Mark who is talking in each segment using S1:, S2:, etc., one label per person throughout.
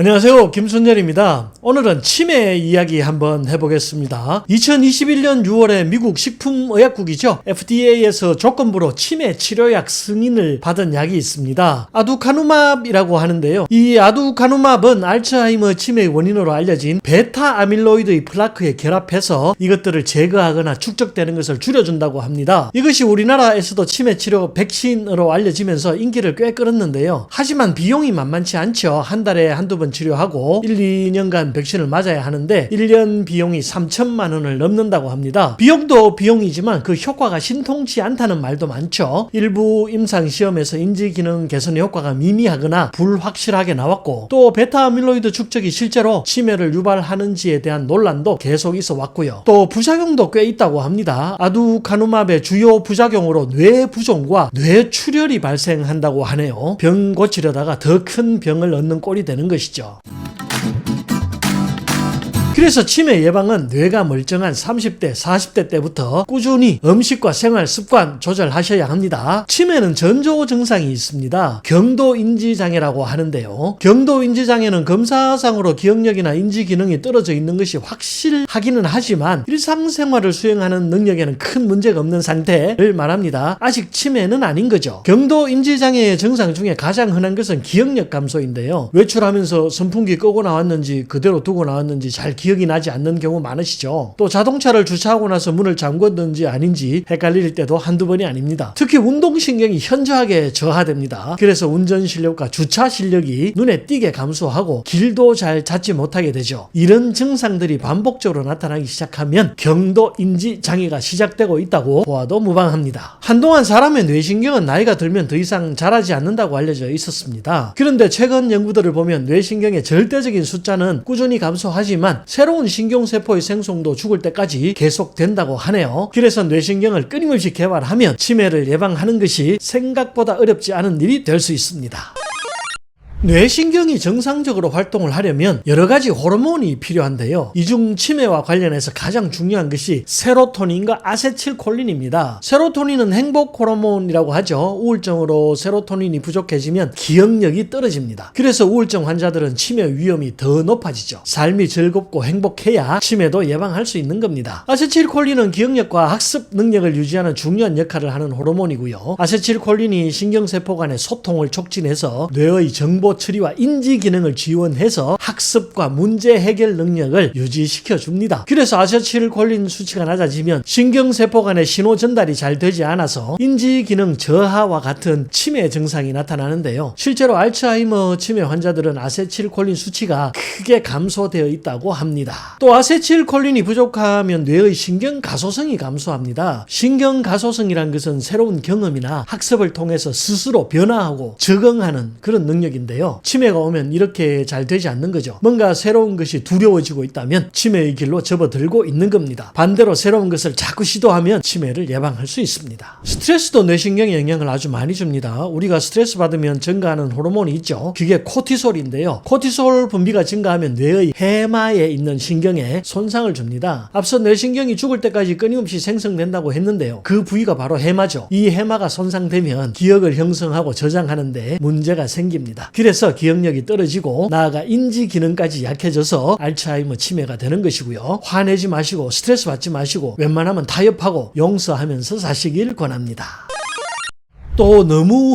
S1: 안녕하세요. 김순열입니다. 오늘은 치매 이야기 한번 해보겠습니다. 2021년 6월에 미국 식품의약국이죠. FDA에서 조건부로 치매 치료약 승인을 받은 약이 있습니다. 아두카누맙이라고 하는데요. 이 아두카누맙은 알츠하이머 치매의 원인으로 알려진 베타 아밀로이드의 플라크에 결합해서 이것들을 제거하거나 축적되는 것을 줄여준다고 합니다. 이것이 우리나라에서도 치매 치료 백신으로 알려지면서 인기를 꽤 끌었는데요. 하지만 비용이 만만치 않죠. 한 달에 한두 번 치료하고 1, 2년간 백신을 맞아야 하는데 1년 비용이 3천만 원을 넘는다고 합니다. 비용도 비용이지만 그 효과가 신통치 않다는 말도 많죠. 일부 임상 시험에서 인지 기능 개선 효과가 미미하거나 불확실하게 나왔고 또 베타 아밀로이드 축적이 실제로 치매를 유발하는지에 대한 논란도 계속 있어 왔고요. 또 부작용도 꽤 있다고 합니다. 아두카누맙의 주요 부작용으로 뇌 부종과 뇌 출혈이 발생한다고 하네요. 병 고치려다가 더 큰 병을 얻는 꼴이 되는 것이죠. 보시죠. 그래서 치매 예방은 뇌가 멀쩡한 30대, 40대 때부터 꾸준히 음식과 생활 습관 조절하셔야 합니다. 치매는 전조 증상이 있습니다. 경도 인지 장애라고 하는데요. 경도 인지 장애는 검사상으로 기억력이나 인지 기능이 떨어져 있는 것이 확실하기는 하지만 일상생활을 수행하는 능력에는 큰 문제가 없는 상태를 말합니다. 아직 치매는 아닌 거죠. 경도 인지 장애의 증상 중에 가장 흔한 것은 기억력 감소인데요. 외출하면서 선풍기 끄고 나왔는지 그대로 두고 나왔는지 잘 기억 이 나지 않는 경우 많으시죠. 또 자동차를 주차하고 나서 문을 잠궜는지 아닌지 헷갈릴 때도 한두 번이 아닙니다. 특히 운동신경이 현저하게 저하됩니다. 그래서 운전 실력과 주차 실력이 눈에 띄게 감소하고 길도 잘 찾지 못하게 되죠. 이런 증상들이 반복적으로 나타나기 시작하면 경도 인지 장애가 시작되고 있다고 보아도 무방합니다. 한동안 사람의 뇌신경은 나이가 들면 더 이상 자라지 않는다고 알려져 있었습니다. 그런데 최근 연구들을 보면 뇌신경의 절대적인 숫자는 꾸준히 감소하지만 새로운 신경세포의 생성도 죽을 때까지 계속된다고 하네요. 그래서 뇌신경을 끊임없이 개발하면 치매를 예방하는 것이 생각보다 어렵지 않은 일이 될 수 있습니다. 뇌신경이 정상적으로 활동을 하려면 여러 가지 호르몬이 필요한데요. 이중 치매와 관련해서 가장 중요한 것이 세로토닌과 아세틸콜린입니다. 세로토닌은 행복 호르몬이라고 하죠. 우울증으로 세로토닌이 부족해지면 기억력이 떨어집니다. 그래서 우울증 환자들은 치매 위험이 더 높아지죠. 삶이 즐겁고 행복해야 치매도 예방할 수 있는 겁니다. 아세틸콜린은 기억력과 학습 능력을 유지하는 중요한 역할을 하는 호르몬이고요. 아세틸콜린이 신경세포 간의 소통을 촉진해서 뇌의 정보 처리와 인지 기능을 지원해서 학습과 문제 해결 능력을 유지시켜 줍니다. 그래서 아세틸콜린 수치가 낮아지면 신경세포 간의 신호 전달이 잘 되지 않아서 인지 기능 저하와 같은 치매 증상이 나타나는데요. 실제로 알츠하이머 치매 환자들은 아세틸콜린 수치가 크게 감소되어 있다고 합니다. 또 아세틸콜린이 부족하면 뇌의 신경 가소성이 감소합니다. 신경 가소성이란 것은 새로운 경험이나 학습을 통해서 스스로 변화하고 적응하는 그런 능력인데요. 치매가 오면 이렇게 잘 되지 않는 거죠. 뭔가 새로운 것이 두려워지고 있다면 치매의 길로 접어들고 있는 겁니다. 반대로 새로운 것을 자꾸 시도하면 치매를 예방할 수 있습니다. 스트레스도 뇌신경에 영향을 아주 많이 줍니다. 우리가 스트레스 받으면 증가하는 호르몬이 있죠. 그게 코티솔인데요. 코티솔 분비가 증가하면 뇌의 해마에 있는 신경에 손상을 줍니다. 앞서 뇌신경이 죽을 때까지 끊임없이 생성된다고 했는데요. 그 부위가 바로 해마죠. 이 해마가 손상되면 기억을 형성하고 저장하는데 문제가 생깁니다. 그래서 기억력이 떨어지고 나아가 인지 기능까지 약해져서 알츠하이머 치매가 되는 것이고요. 화내지 마시고 스트레스 받지 마시고 웬만하면 타협하고 용서하면서 사시길 권합니다. 또 너무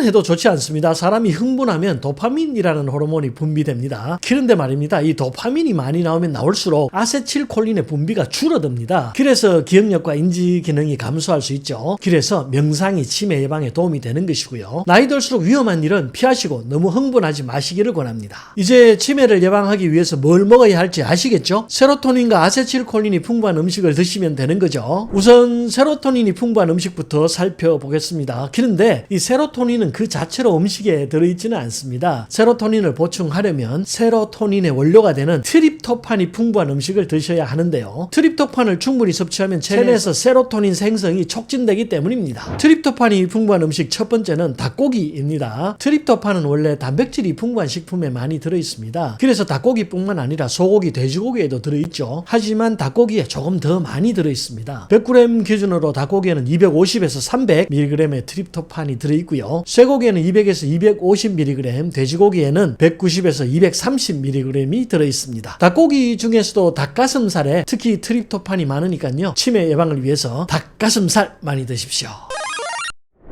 S1: 흥분해도 좋지 않습니다. 사람이 흥분하면 도파민이라는 호르몬이 분비됩니다. 그런데 말입니다. 이 도파민이 많이 나오면 나올수록 아세틸콜린의 분비가 줄어듭니다. 그래서 기억력과 인지 기능이 감소할 수 있죠. 그래서 명상이 치매 예방에 도움이 되는 것이고요. 나이 들수록 위험한 일은 피하시고 너무 흥분하지 마시기를 권합니다. 이제 치매를 예방하기 위해서 뭘 먹어야 할지 아시겠죠? 세로토닌과 아세틸콜린이 풍부한 음식을 드시면 되는 거죠. 우선 세로토닌이 풍부한 음식부터 살펴보겠습니다. 그런데 이 세로토닌은 그 자체로 음식에 들어있지는 않습니다. 세로토닌을 보충하려면 세로토닌의 원료가 되는 트립토판이 풍부한 음식을 드셔야 하는데요. 트립토판을 충분히 섭취하면 체내에서 세로토닌 생성이 촉진되기 때문입니다. 트립토판이 풍부한 음식 첫 번째는 닭고기입니다. 트립토판은 원래 단백질이 풍부한 식품에 많이 들어있습니다. 그래서 닭고기뿐만 아니라 소고기, 돼지고기에도 들어있죠. 하지만 닭고기에 조금 더 많이 들어있습니다. 100g 기준으로 닭고기에는 250에서 300mg의 트립토판이 들어있고요. 쇠고기에는 200에서 250mg, 돼지고기에는 190에서 230mg이 들어있습니다. 닭고기 중에서도 닭가슴살에 특히 트립토판이 많으니까요. 치매 예방을 위해서 닭가슴살 많이 드십시오.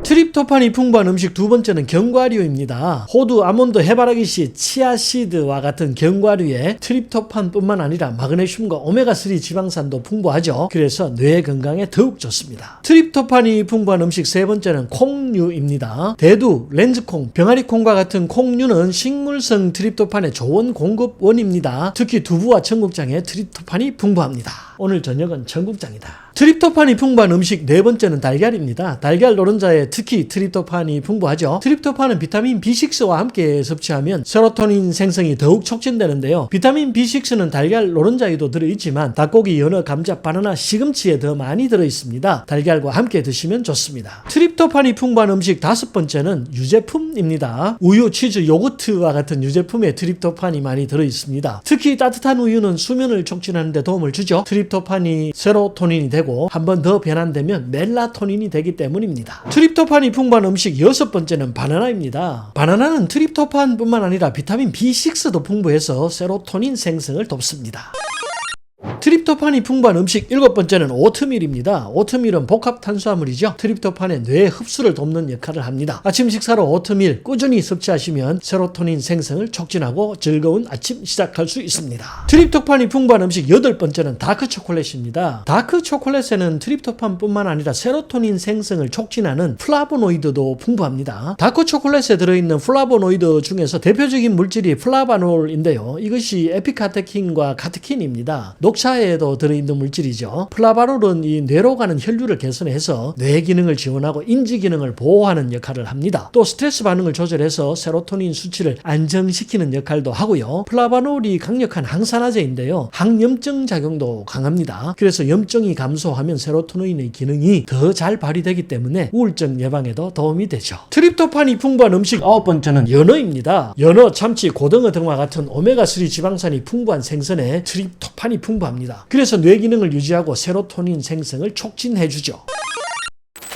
S1: 트립토판 이 풍부한 음식 두 번째는 견과류입니다. 호두, 아몬드, 해바라기 씨, 치아시드와 같은 견과류에 트립토판뿐만 아니라 마그네슘과 오메가3 지방산도 풍부하죠. 그래서 뇌 건강에 더욱 좋습니다. 트립토판이 풍부한 음식 세 번째는 콩류입니다. 대두, 렌즈콩, 병아리콩과 같은 콩류는 식물성 트립토판의 좋은 공급원입니다. 특히 두부와 청국장에 트립토판이 풍부합니다. 오늘 저녁은 청국장이다. 트립토판이 풍부한 음식 네 번째는 달걀입니다. 달걀 노른자에 특히 트립토판이 풍부하죠. 트립토판은 비타민 B6와 함께 섭취하면 세로토닌 생성이 더욱 촉진되는데요. 비타민 B6는 달걀 노른자에도 들어있지만 닭고기, 연어, 감자, 바나나, 시금치에 더 많이 들어있습니다. 달걀과 함께 드시면 좋습니다. 트립토판이 풍부한 음식 다섯 번째는 유제품입니다. 우유, 치즈, 요거트와 같은 유제품에 트립토판이 많이 들어있습니다. 특히 따뜻한 우유는 수면을 촉진하는 데 도움을 주죠. 트립토판이 세로토닌이 되고 한 번 더 변환되면 멜라토닌이 되기 때문입니다. 트립 토판이 풍부한 음식 여섯 번째는 바나나입니다. 바나나는 트립토판뿐만 아니라 비타민 B6도 풍부해서 세로토닌 생성을 돕습니다. 트립토판이 풍부한 음식 일곱 번째는 오트밀입니다. 오트밀은 복합 탄수화물이죠. 트립토판의 뇌 흡수를 돕는 역할을 합니다. 아침 식사로 오트밀 꾸준히 섭취하시면 세로토닌 생성을 촉진하고 즐거운 아침 시작할 수 있습니다. 트립토판이 풍부한 음식 여덟 번째는 다크 초콜릿입니다. 다크 초콜릿에는 트립토판뿐만 아니라 세로토닌 생성을 촉진하는 플라보노이드도 풍부합니다. 다크 초콜릿에 들어있는 플라보노이드 중에서 대표적인 물질이 플라바놀인데요. 이것이 에피카테킨과 카테킨입니다. 녹차에도 들어있는 물질이죠. 플라바놀은 이 뇌로 가는 혈류를 개선해서 뇌 기능을 지원하고 인지 기능을 보호하는 역할을 합니다. 또 스트레스 반응을 조절해서 세로토닌 수치를 안정시키는 역할도 하고요. 플라바놀이 강력한 항산화제인데요. 항염증 작용도 강합니다. 그래서 염증이 감소하면 세로토닌의 기능이 더 잘 발휘되기 때문에 우울증 예방에도 도움이 되죠. 트립토판이 풍부한 음식 아홉 번째는 연어입니다. 연어, 참치, 고등어 등과 같은 오메가3 지방산이 풍부한 생선에 트립토판이 풍부 합니다. 그래서 뇌 기능을 유지하고 세로토닌 생성을 촉진해주죠.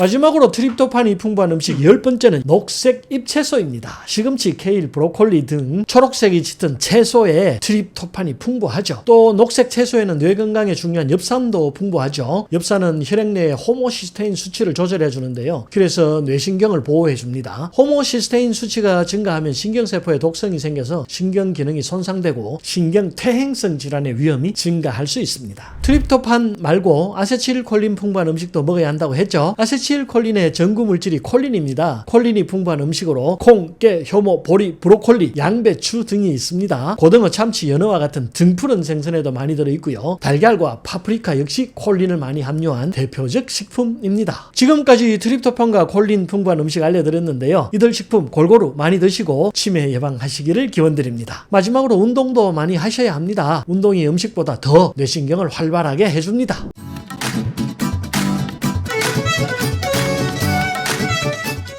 S1: 마지막으로 트립토판이 풍부한 음식 열 번째는 녹색 잎채소입니다. 시금치, 케일, 브로콜리 등 초록색이 짙은 채소에 트립토판이 풍부하죠. 또 녹색 채소에는 뇌 건강에 중요한 엽산도 풍부하죠. 엽산은 혈액 내의 호모시스테인 수치를 조절해 주는데요. 그래서 뇌신경을 보호해 줍니다. 호모시스테인 수치가 증가하면 신경세포에 독성이 생겨서 신경 기능이 손상되고 신경 퇴행성 질환의 위험이 증가할 수 있습니다. 트립토판 말고 아세틸콜린 풍부한 음식도 먹어야 한다고 했죠. 아세틸 콜린의 전구 물질이 콜린입니다. 콜린이 풍부한 음식으로 콩, 깨, 효모, 보리, 브로콜리, 양배추 등이 있습니다. 고등어, 참치, 연어와 같은 등푸른 생선에도 많이 들어 있고요. 달걀과 파프리카 역시 콜린을 많이 함유한 대표적 식품입니다. 지금까지 트립토판과 콜린 풍부한 음식 알려드렸는데요. 이들 식품 골고루 많이 드시고 치매 예방하시기를 기원드립니다. 마지막으로 운동도 많이 하셔야 합니다. 운동이 음식보다 더 뇌신경을 활발하게 해줍니다.